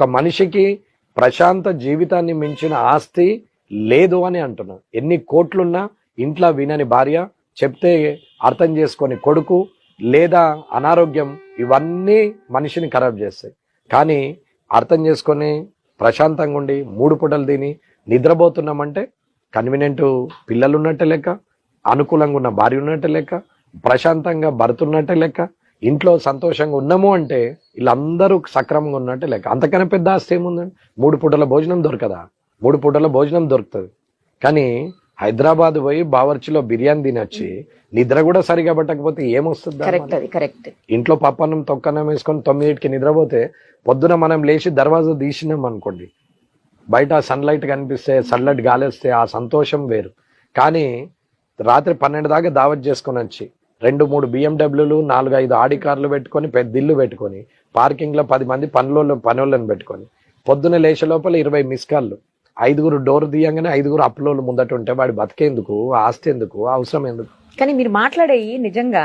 ఒక మనిషికి ప్రశాంత జీవితాన్ని మించిన ఆస్తి లేదు అని అంటున్నా. ఎన్ని కోట్లున్నా ఇంట్లో వినని భార్య చెప్తే అర్థం చేసుకొని కొడుకు లేదా అనారోగ్యం ఇవన్నీ మనిషిని ఖరాబ్ చేస్తాయి. కానీ అర్థం చేసుకొని ప్రశాంతంగా ఉండి మూడు పూటలు తిని నిద్రపోతున్నామంటే కన్వీనియంట్ పిల్లలు ఉన్నట్టే లెక్క అనుకూలంగా ఉన్న భార్య ఉన్నట్టే లెక్క ప్రశాంతంగా భర్త ఉన్నట్టే లెక్క ఇంట్లో సంతోషంగా ఉన్నాము అంటే వీళ్ళందరూ సక్రమంగా ఉన్నట్టే లెక్క అంతకన్నా పెద్ద ఆస్తి ఏముందండి? మూడు పూటల భోజనం దొరకదా? మూడు పూటల భోజనం దొరుకుతుంది. కానీ హైదరాబాద్ పోయి బావర్చిలో బిర్యానీ తినొచ్చి నిద్ర కూడా సరిగా పట్టకపోతే ఏమొస్తుంది ఇంట్లో పప్పన్నం తొక్కన్నం వేసుకొని తొమ్మిదింటికి నిద్రపోతే పొద్దున మనం లేచి దర్వాజా తీసినాం అనుకోండి. బయట సన్లైట్ కనిపిస్తే సన్లైట్ గాలేస్తే ఆ సంతోషం వేరు. కానీ రాత్రి పన్నెండు దాకా దావత్ చేసుకొని వచ్చి రెండు మూడు బిఎండబ్ల్యూలు నాలుగు ఐదు ఆడి కార్లు పెట్టుకొని పెద్ద ఇల్లు పెట్టుకొని పార్కింగ్లో పది మంది పనులు పనులను పెట్టుకొని పొద్దున లేచే లోపల ఇరవై మిస్ కాళ్ళు ఐదుగురు డోర్ తీయంగానే ఐదుగురు అప్లోలు ముందట ఉంటే వాడు బతికేందుకు ఆస్తి ఎందుకు అవసరం ఎందుకు? కానీ మీరు మాట్లాడేవి నిజంగా